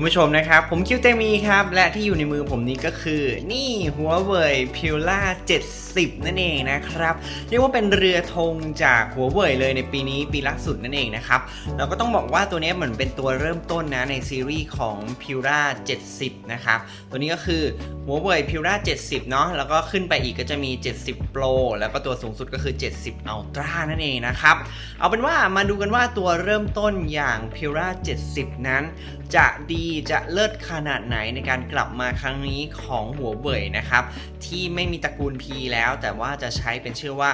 คุณผู้ชมนะครับ ผมคิวเตมีครับ และที่อยู่ในมือผมนี้ก็คือ นี่ Huawei p u l a 70 นั่นเองนะครับ เรียกว่าเป็นเรือธงจาก Huawei เลยในปีนี้ปีล่าสุดนั่นเองนะครับเราก็ต้องบอกว่าตัวนี้เหมือนเป็นตัวเริ่มต้นนะในซีรีส์ของ p u l a 70 นะครับ ตัวนี้ก็คือ Huawei p u l a 70 เนาะแล้วก็ขึ้นไปอีกก็จะมี 70 Pro แล้วก็ตัวสูงสุดก็คือ 70 Ultra นั่นเองนะครับ เอาเป็นว่ามาดูกันว่าตัวเริ่มต้นอย่าง p u l a 70 นั้น จะดีจะเลิศขนาดไหนในการกลับมาครั้งนี้ของหัวเว่ยนะครับ ที่ไม่มีตระกูล P แล้วแต่ว่าจะใช้เป็นชื่อว่า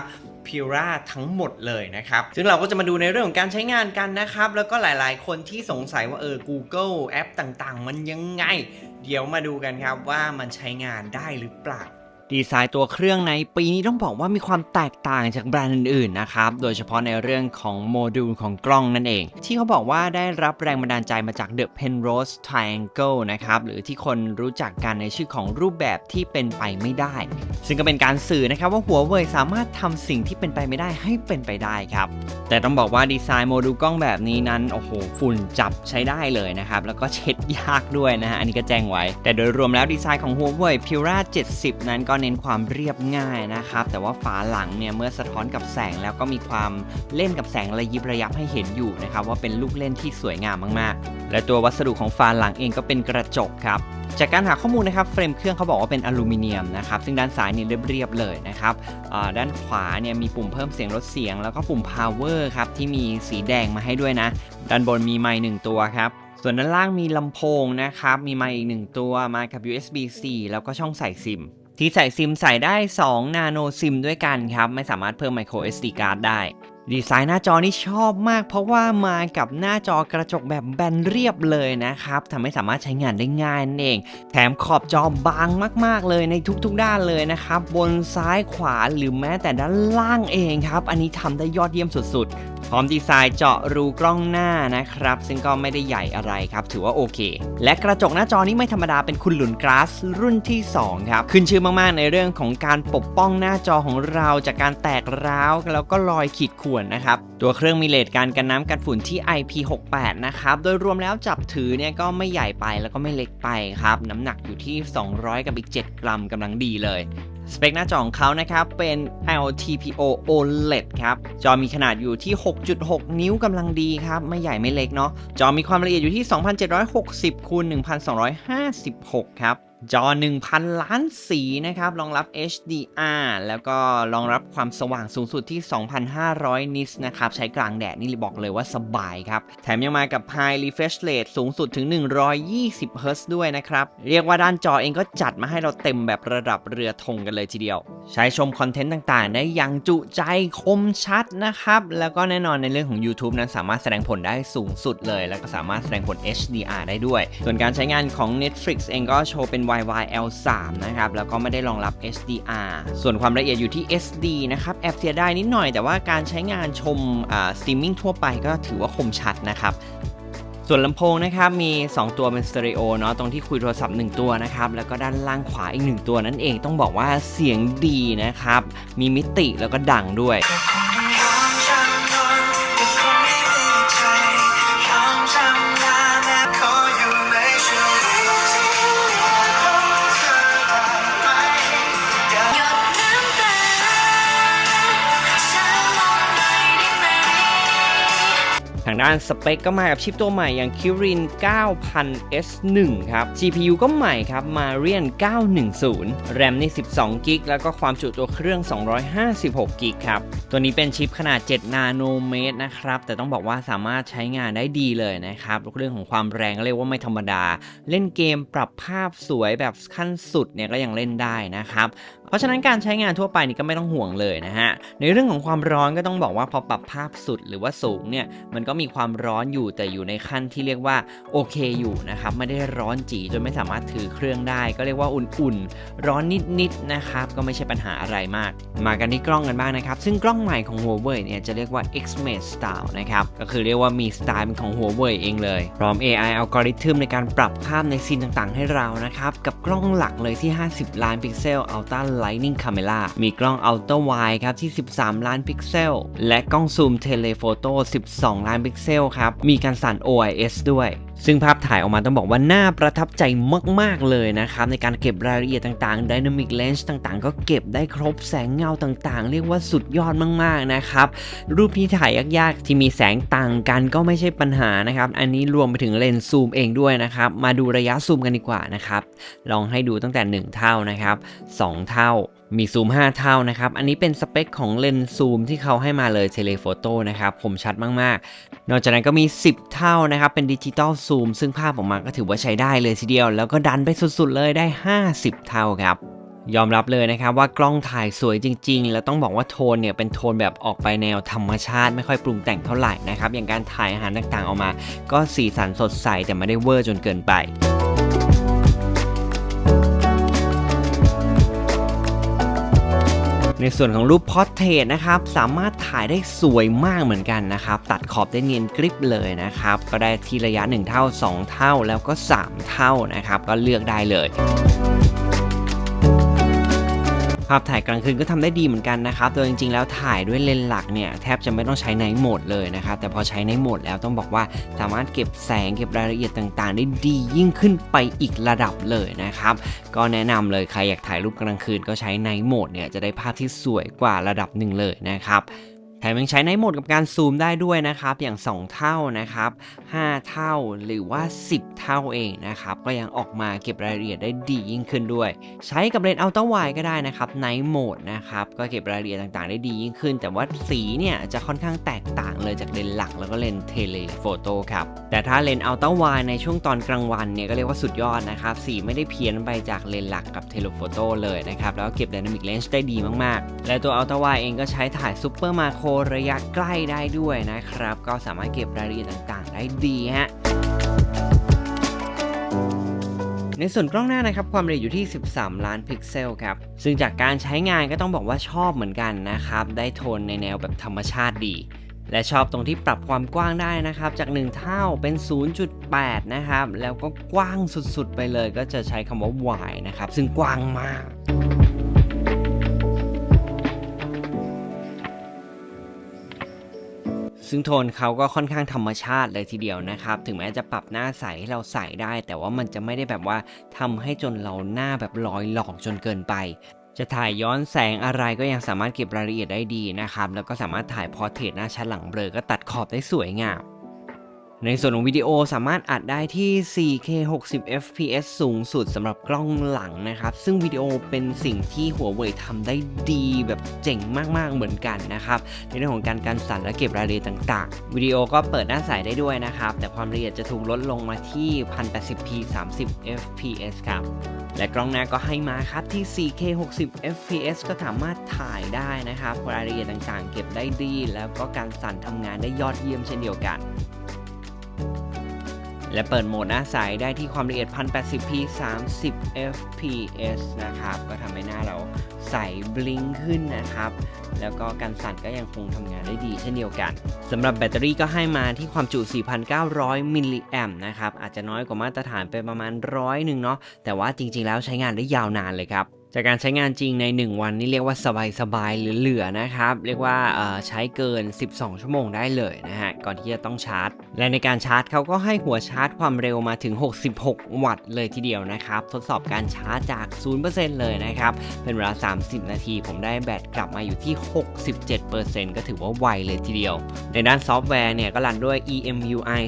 พิราทั้งหมดเลยนะครับ ซึ่งเราก็จะมาดูในเรื่องของการใช้งานกันนะครับ แล้วก็หลายๆ คนที่สงสัยว่าเออ Google แอปต่างๆ มันยังไง เดี๋ยวมาดูกันครับว่ามันใช้งานได้หรือเปล่า ดีไซน์ตัวเครื่องในปีนี้ต้องบอกว่ามีความแตกต่างจากแบรนด์อื่นๆนะครับ โดยเฉพาะในเรื่องของโมดูลของกล้องนั่นเอง ที่เขาบอกว่าได้รับแรงบันดาลใจมาจาก The Penrose Triangle นะครับ หรือที่คนรู้จักกันในชื่อของรูปแบบที่เป็นไปไม่ได้ ซึ่งก็เป็นการสื่อนะครับว่าหัวเว่ยสามารถทำสิ่งที่เป็นไปไม่ได้ให้เป็นไปได้ครับ แต่ต้องบอกว่าดีไซน์โมดูลกล้องแบบนี้นั้นโอ้โหฝุ่นจับใช้ได้เลยนะครับแล้วก็เช็ดยากด้วยนะฮะอันนี้ก็แจ้งไว้ แต่โดยรวมแล้วดีไซน์ของ Huawei Pura 70 นั้นก็เน้นความเรียบง่ายนะครับ แต่ว่าฝาหลังเนี่ยเมื่อสะท้อนกับแสงแล้วก็มีความเล่นกับแสงระยิบระยับให้เห็นอยู่นะครับว่าเป็นลูกเล่นที่สวยงามมากๆ และตัววัสดุของฝาหลังเองก็เป็นกระจกครับจากการหาข้อมูลนะครับเฟรมเครื่องเขาบอกว่าเป็นอลูมิเนียมนะครับซึ่งด้านซ้ายนี่ยเรียบๆเลยนะครับด้านขวาเนี่ยมีปุ่มเพิ่มเสียงลดเสียง แล้วก็ปุ่ม power ครับที่มีสีแดงมาให้ด้วยนะ ด้านบนมีไมค์หนึ่งตัวครับส่วนด้านล่างมีลำโพงนะครับมีไมค์อีกหนึ่งตัวมากับ USB-C แล้วก็ช่องใส่ซิม ที่ใส่ซิมใส่ได้ 2 นาโนซิมด้วยกันครับ ไม่สามารถเพิ่ม micro SD card ได้ ดีไซน์หน้าจอนี่ชอบมาก เพราะว่ามากับหน้าจอกระจกแบบแบนเรียบเลยนะครับทำให้สามารถใช้งานได้ง่ายนั่นเอง แถมขอบจอบางมาก ๆ เลยในทุกๆด้านเลยนะครับ บนซ้ายขวาหรือแม้แต่ด้านล่างเองครับ อันนี้ทำได้ยอดเยี่ยมสุดๆ พร้อมดีไซน์เจาะรูกล้องหน้านะครับ ซึ่งก็ไม่ได้ใหญ่อะไรครับ ถือว่าโอเค และกระจกหน้าจอนี้ไม่ธรรมดาเป็นคุณหลุนกราสรุ่นที่ 2 ครับ ขึ้นชื่อมากๆในเรื่องของการปกป้องหน้าจอของเราจากการแตกร้าวแล้วก็รอยขีดข่วนนะครับ ตัวเครื่องมีเลทการกันน้ำกันฝุ่นที่ IP68 นะครับ โดยรวมแล้วจับถือเนี่ยก็ไม่ใหญ่ไปแล้วก็ไม่เล็กไปครับ น้ำหนักอยู่ที่ 200 กับอีก 7 กรัมกำลังดีเลย สเปคหน้าจอของเขานะครับ เป็น LTPO OLED ครับ จอมีขนาดอยู่ที่ 6.6 นิ้วกำลังดีครับ ไม่ใหญ่ไม่เล็กเนาะ จอมีความละเอียดอยู่ที่ 2760คูณ1256 ครับ จอ 1,000 ล้านสีนะครับ รองรับ HDR แล้วก็รองรับความสว่างสูงสุดที่ 2,500 นิตส์นะครับ ใช้กลางแดดนี่บอกเลยว่าสบายครับ แถมยังมากับ High Refresh Rate สูงสุดถึง 120 Hz ด้วยนะครับ เรียกว่าด้านจอเองก็จัดมาให้เราเต็มแบบระดับเรือธงกันเลยทีเดียว ใช้ชมคอนเทนต์ต่างๆ ได้อย่างจุใจคมชัดนะครับ แล้วก็แน่นอนในเรื่องของ YouTube นั้นสามารถแสดงผลได้สูงสุดเลย แล้วก็สามารถแสดงผล HDR ได้ด้วย ส่วนการใช้งานของ Netflix เองก็โชว์เป็น YYL3 นะครับ แล้วก็ไม่ได้รองรับ HDR ส่วนความละเอียดอยู่ที่ SD นะครับ แอบเสียดายนิดหน่อย แต่ว่าการใช้งานชมสตรีมมิ่งทั่วไปก็ถือว่าคมชัดนะครับส่วนลำโพงนะครับมี 2 ตัวเป็นสเตอริโอเนาะตรงที่คุยโทรศัพท์ 1 ตัวนะครับแล้วก็ด้านล่างขวาอีก 1 ตัวนั่นเองต้องบอกว่าเสียงดีนะครับ มีมิติแล้วก็ดังด้วยหยางด้านสเปคก็มากับชิปตัวใหม่อย่าง Kirin 9000 S1 ครับ GPU ก็ใหม่ครับ Marion 910 RAM นี่ 12 g b แล้วก็ความจุตัวเครื่อง 256 g b ครับ ตัวนี้เป็นชิปขนาด 7 นาโนเมตรนะครับ แต่ต้องบอกว่าสามารถใช้งานได้ดีเลยนะครับ เรื่องของความแรงก็เรียกว่าไม่ธรรมดา เล่นเกมปรับภาพสวยแบบขั้นสุดเนี่ยก็ยังเล่นได้นะครับเพราะฉะนั้นการใช้งานทั่วไปนี่ก็ไม่ต้องห่วงเลยนะฮะ ในเรื่องของความร้อนก็ต้องบอกว่าพอปรับภาพสุดหรือว่าสูงเนี่ยมันก็มีความร้อนอยู่แต่อยู่ในขั้นที่เรียกว่าโอเคอยู่นะครับไม่ได้ร้อนจีจนไม่สามารถถือเครื่องได้ ก็เรียกว่าอุ่นๆ ร้อนนิดๆนะครับก็ไม่ใช่ปัญหาอะไรมาก มากันที่กล้องกันบ้างนะครับซึ่งกล้องใหม่ของ Huawei เนี่ยจะเรียกว่า X-Mate Style นะครับก็คือเรียกว่ามีสไตล์เป็นของ Huawei เองเลยพร้อม AI อัลกอริทึมในการปรับภาพในซีนต่างๆ ให้เรานะครับกับกล้องหลักเลยที่ 50 ล้านพิกเซล Ultra Lightning Camera มีกล้อง Ultra Wide ครับที่ 13 ล้านพิกเซล และกล้องซูมเทเลโฟโต้ 12 ล้านพิกเซลครับ มีการสั่น OIS ด้วย ซึ่งภาพถ่ายออกมาต้องบอกว่าน่าประทับใจมาก ๆ เลยนะครับ ในการเก็บรายละเอียดต่างๆ Dynamic Lens ต่างๆ ก็เก็บได้ครบแสงเงาต่างๆ เรียกว่าสุดยอดมาก ๆ นะครับ รูปที่ถ่ายยากๆ ที่มีแสงต่างกันก็ไม่ใช่ปัญหานะครับ อันนี้รวมไปถึงเลนส์ซูมเองด้วยนะครับ มาดูระยะซูมกันดีกว่านะครับ ลองให้ดูตั้งแต่ 1 เท่านะครับ 2 เท่ามีซูม 5 เท่านะครับ อันนี้เป็นสเปคของเลนส์ซูมที่เขาให้มาเลยเทเลโฟโต้นะครับคมชัดมาก ๆ นอกจากนั้นก็มี 10 เท่านะครับ เป็นดิจิตอลซูม ซึ่งภาพออกมาก็ถือว่าใช้ได้เลยทีเดียว แล้วก็ดันไปสุด ๆ เลยได้ 50 เท่าครับยอมรับเลยนะครับว่ากล้องถ่ายสวยจริง ๆ แล้วต้องบอกว่าโทนเนี่ยเป็นโทนแบบออกไปแนวธรรมชาติ ไม่ค่อยปรุงแต่งเท่าไหร่นะครับ อย่างการถ่ายอาหารต่างๆออกมา ก็สีสันสดใสแต่ไม่ได้เวอร์จนเกินไป ในส่วนของรูปพอร์เทรตนะครับสามารถถ่ายได้สวยมากเหมือนกันนะครับตัดขอบได้เนียนกริบเลยนะครับก็ได้ที่ระยะ 1 เท่า 2 เท่าแล้วก็ 3 เท่านะครับก็เลือกได้เลย ภาพถ่ายกลางคืนก็ทำได้ดีเหมือนกันนะครับโดยจริงๆ แล้วถ่ายด้วยเลนส์หลักเนี่ยแทบจะไม่ต้องใช้ไนท์โหมดเลยนะครับแต่พอใช้ไนท์โหมดแล้วต้องบอกว่าสามารถเก็บแสงเก็บรายละเอียดต่างๆ ได้ดียิ่งขึ้นไปอีกระดับเลยนะครับก็แนะนำเลยใครอยากถ่ายรูปกลางคืนก็ใช้ไนท์โหมดเนี่ยจะได้ภาพที่สวยกว่าระดับหนึ่งเลยนะครับ แถมยังใช้ไนโหมดกับการซูมได้ด้วยนะครับ อย่าง 2 เท่านะครับ 5 เท่าหรือว่า 10 เท่าเองนะครับ ก็ยังออกมาเก็บรายละเอียดได้ดียิ่งขึ้นด้วย ใช้กับเลนส์อัลตร้าไวก็ได้นะครับไนโหมดนะครับ ก็เก็บรายละเอียดต่างๆ ได้ดียิ่งขึ้น แต่ว่าสีเนี่ยจะค่อนข้างแตกต่างเลยจากเลนส์หลักแล้วก็เลนส์เทเลโฟโต้ครับ แต่ถ้าเลนส์อัลตร้าไวในช่วงตอนกลางวันเนี่ยก็เรียกว่าสุดยอดนะครับ สีไม่ได้เพี้ยนไปจากเลนส์หลักกับเทเลโฟโต้เลยนะครับ แล้วก็เก็บ Dynamic Lens ได้ดีมากๆ และตัวอัลตร้าไวเองก็ใช้ถ่ายซูเปอร์มาโครระยะใกล้ได้ด้วยนะครับ ก็สามารถเก็บรายละเอียดต่างๆ ได้ดีฮะในส่วนกล้องหน้านะครับความละเอียดอยู่ที่ 13 ล้านพิกเซลครับ ซึ่งจากการใช้งานก็ต้องบอกว่าชอบเหมือนกันนะครับ ได้โทนในแนวแบบธรรมชาติดี และชอบตรงที่ปรับความกว้างได้นะครับ จาก 1 เท่าเป็น 0.8 นะครับ แล้วก็กว้างสุดๆ ไปเลยก็จะใช้คำว่า wide นะครับ ซึ่งกว้างมาก ซึ่งโทนเขาก็ค่อนข้างธรรมชาติเลยทีเดียวนะครับ ถึงแม้จะปรับหน้าใสให้เราใส่ได้ แต่ว่ามันจะไม่ได้แบบว่าทำให้จนเราหน้าแบบลอยหลอกจนเกินไป จะถ่ายย้อนแสงอะไรก็ยังสามารถเก็บรายละเอียดได้ดีนะครับ แล้วก็สามารถถ่ายพอร์เทรตหน้าชัดหลังเบลอก็ตัดขอบได้สวยงาม ในส่วนของวิดีโอสามารถอัดได้ที่ 4K 60 fps สูงสุดสำหรับกล้องหลังนะครับ ซึ่งวิดีโอเป็นสิ่งที่หัวเว่ยทำได้ดีแบบเจ๋งมากๆเหมือนกันนะครับ ในเรื่องของการการสั่นและเก็บรายละเอียดต่างๆ วิดีโอก็เปิดหน้าใสได้ด้วยนะครับ แต่ความละเอียดจะถูกลดลงมาที่ 1080p 30 fps ครับ และกล้องหน้าก็ให้มาครับที่ 4K 60 fps ก็สามารถถ่ายได้นะครับ รายละเอียดต่างๆ เก็บได้ดี แล้วก็การสั่นทำงานได้ยอดเยี่ยมเช่นเดียวกัน และเปิดโหมดหน้าใสได้ที่ความละเอียด 1080p 30 fps นะครับ ก็ทำให้หน้าเราใสบลิงขึ้นนะครับ แล้วก็การสั่นก็ยังคงทำงานได้ดีเช่นเดียวกันสำหรับแบตเตอรี่ก็ให้มาที่ความจุ 4,900 มิลลิแอมนะครับ อาจจะน้อยกว่ามาตรฐานไปประมาณร้อยหนึ่งเนาะแต่ว่าจริงๆแล้วใช้งานได้ยาวนานเลยครับ จากการใช้งานจริงใน 1 วันนี่เรียกว่าสบายๆเหลือนะครับ เรียกว่าใช้เกิน 12 ชั่วโมงได้เลยนะฮะ ก่อนที่จะต้องชาร์จ และในการชาร์จเขาก็ให้หัวชาร์จความเร็วมาถึง 66 วัตต์เลยทีเดียวนะครับ ทดสอบการชาร์จจาก 0%เลยนะครับ เป็นเวลา 30 นาที ผมได้แบตกลับมาอยู่ที่ 67%ก็ถือว่าไวเลยทีเดียว ในด้านซอฟต์แวร์เนี่ยก็รันด้วย EMUI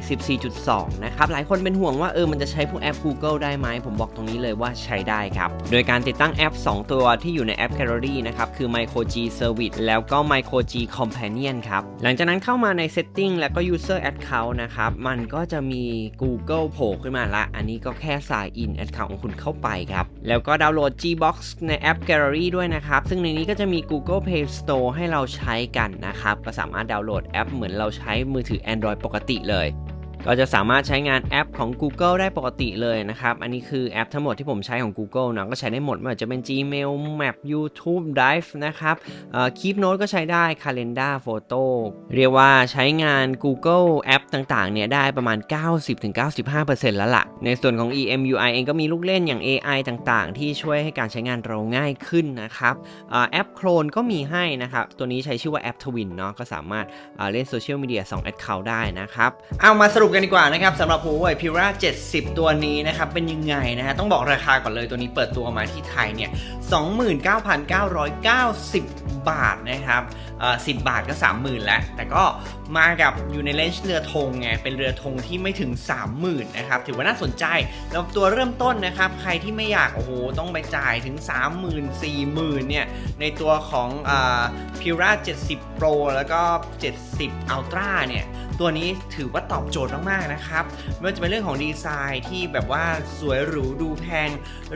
14.2 นะครับ หลายคนเป็นห่วงว่าเออมันจะใช้พวกแอป Google ได้ไหมผมบอกตรงนี้เลยว่าใช้ได้ครับ โดยการติดตั้งแอป2 ตัวที่อยู่ในแอป Gallery นะครับคือ Micro G Service แล้วก็ Micro G Companion ครับ หลังจากนั้นเข้ามาใน Setting แล้วก็ User Account นะครับมันก็จะมี Google โผล่ขึ้นมาละ อันนี้ก็แค่ sign in account ของคุณเข้าไปครับ แล้วก็ดาวน์โหลด Gbox ในแอป Gallery ด้วยนะครับ ซึ่งในนี้ก็จะมี Google Play Store ให้เราใช้กันนะครับ ก็สามารถดาวน์โหลดแอปเหมือนเราใช้มือถือ Android ปกติเลย ก็จะสามารถใช้งานแอปของ Google ได้ปกติเลยนะครับ อันนี้คือแอปทั้งหมดที่ผมใช้ของ Google เนาะก็ใช้ได้หมดไม่ว่าจะเป็น Gmail Map YouTube Drive นะครับเอ่อ Keep Note ก็ใช้ได้ Calendar Photo เรียกว่าใช้งาน Google แอปต่างๆ เนี่ยได้ประมาณ 90-95%แล้วล่ะ ในส่วนของ EMUI เองก็มีลูกเล่นอย่าง AI ต่างๆ ที่ช่วยให้การใช้งานเราง่ายขึ้นนะครับเอ่อแอปโคลนก็มีให้นะครับ ตัวนี้ใช้ชื่อว่าแอป Twin เนาะก็สามารถเอ่อเล่นโซเชียลมีเดีย2 Account ได้นะครับ เอามาสรุปกันกันดีกว่านะครับสำหรับ Huawei Pura 70 ตัวนี้นะครับเป็นยังไงนะฮะต้องบอกราคาก่อนเลยตัวนี้เปิดตัวมาที่ไทยเนี่ย 29,990 บาทนะครับเอ่อ10บาทก็ 30,000 แล้ว แต่ก็มากับอยู่ในเลนส์เรือธงไงเป็นเรือธงที่ไม่ถึง 30,000นะครับถือว่าน่าสนใจแล้วตัวเริ่มต้นนะครับใครที่ไม่อยากโอ้โหต้องไปจ่ายถึง 30,000 40,000เนี่ยในตัวของอ่า Pura 70 Pro แล้วก็ 70 Ultra เนี่ย ตัวนี้ถือว่าตอบโจทย์มากๆนะครับไม่ว่าจะเป็นเรื่องของดีไซน์ที่แบบว่าสวยหรูดูแพง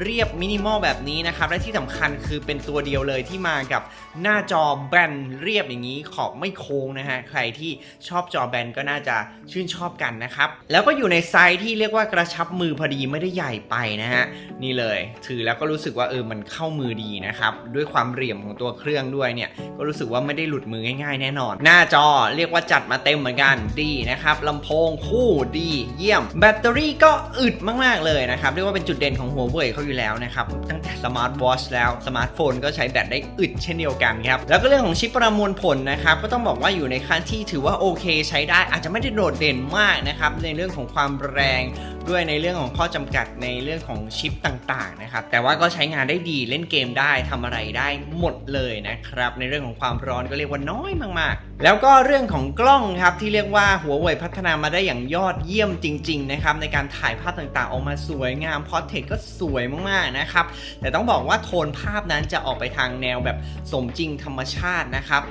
เรียบมินิมอลแบบนี้นะครับ และที่สำคัญคือเป็นตัวเดียวเลยที่มากับหน้าจอแบนเรียบอย่างนี้ขอบไม่โค้งนะฮะใครที่ชอบจอแบนก็น่าจะชื่นชอบกันนะครับ แล้วก็อยู่ในไซส์ที่เรียกว่ากระชับมือพอดีไม่ได้ใหญ่ไปนะฮะนี่เลย ถือแล้วก็รู้สึกว่าเออมันเข้ามือดีนะครับด้วยความเหลี่ยมของตัวเครื่องด้วยเนี่ยก็รู้สึกว่าไม่ได้หลุดมือง่าย ๆ แน่นอน หน้าจอเรียกว่าจัดมาเต็มเหมือนกันดีนะครับลำโพงคู่ดีเยี่ยม แบตเตอรี่ก็อึดมาก ๆ เลยนะครับ เรียกว่าเป็นจุดเด่นของหัวเว่ยเขาอยู่แล้วนะครับ ตั้งแต่สมาร์ทวอชแล้วสมาร์ทโฟนก็ใช้แบตได้อึดเช่นเดียวกันครับ แล้วก็เรื่องของชิปประมวลผลนะครับ ก็ต้องบอกว่าอยู่ในขั้นที่ถือว่าโอเค ใช้ได้อาจจะไม่ได้โดดเด่นมากนะครับในเรื่องของความแรง ด้วยในเรื่องของข้อจำกัดในเรื่องของชิปต่างๆนะครับแต่ว่าก็ใช้งานได้ดีเล่นเกมได้ทำอะไรได้หมดเลยนะครับในเรื่องของความร้อนก็เรียกว่าน้อยมากๆ แล้วก็เรื่องของกล้องครับที่เรียกว่าหัวเว่ยพัฒนามาได้อย่างยอดเยี่ยมจริงๆนะครับในการถ่ายภาพต่างๆ ออกมาสวยงามพอร์เทรตก็สวยมากๆนะครับแต่ต้องบอกว่าโทนภาพนั้นจะออกไปทางแนวแบบสมจริงธรรมชาตินะครับ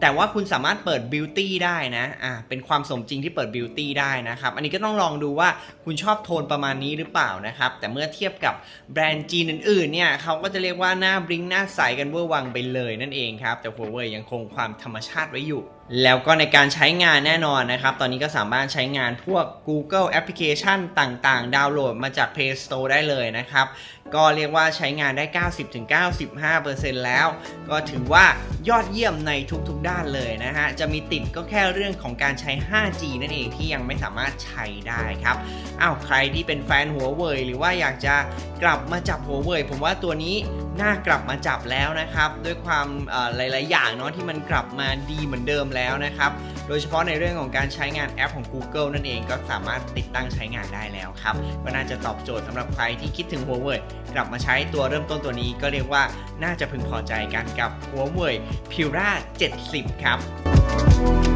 แต่ว่าคุณสามารถเปิดบิวตี้ได้นะอ่าเป็นความสมจริงที่เปิดบิวตี้ได้นะครับ อันนี้ก็ต้องลองดูว่าคุณชอบโทนประมาณนี้หรือเปล่านะครับ แต่เมื่อเทียบกับแบรนด์จีนอื่นๆเนี่ยเขาก็จะเรียกว่าหน้าบลิงหน้าใสกันเวอร์วังไปเลยนั่นเองครับ แต่ Huawei ยังคงความธรรมชาติไว้อยู่แล้วก็ในการใช้งานแน่นอนนะครับ ตอนนี้ก็สามารถใช้งานพวก Google แอปพลิเคชันต่างๆ ดาวน์โหลดมาจาก Play Store ได้เลยนะครับ ก็เรียกว่าใช้งานได้ 90-95%แล้ว ก็ถือว่ายอดเยี่ยมในทุกๆด้านเลยนะฮะ จะมีติดก็แค่เรื่องของการใช้ 5G นั่นเองที่ยังไม่สามารถใช้ได้ครับอ้าวใครที่เป็นแฟนหัวเว่ยหรือว่าอยากจะกลับมาจับหัวเว่ยผมว่าตัวนี้น่ากลับมาจับแล้วนะครับ ด้วยความหลาย ๆ อย่างเนาะที่มันกลับมาดีเหมือนเดิมแล้วนะครับโดยเฉพาะในเรื่องของการใช้งานแอปของ Google นั่นเองก็สามารถติดตั้งใช้งานได้แล้วครับ ก็น่าจะตอบโจทย์สำหรับใครที่คิดถึงหัวเว่ยกลับมาใช้ตัวเริ่มต้นตัวนี้ก็เรียกว่าน่าจะพึงพอใจกันกับหัวเว่ย Pura 70 ครับ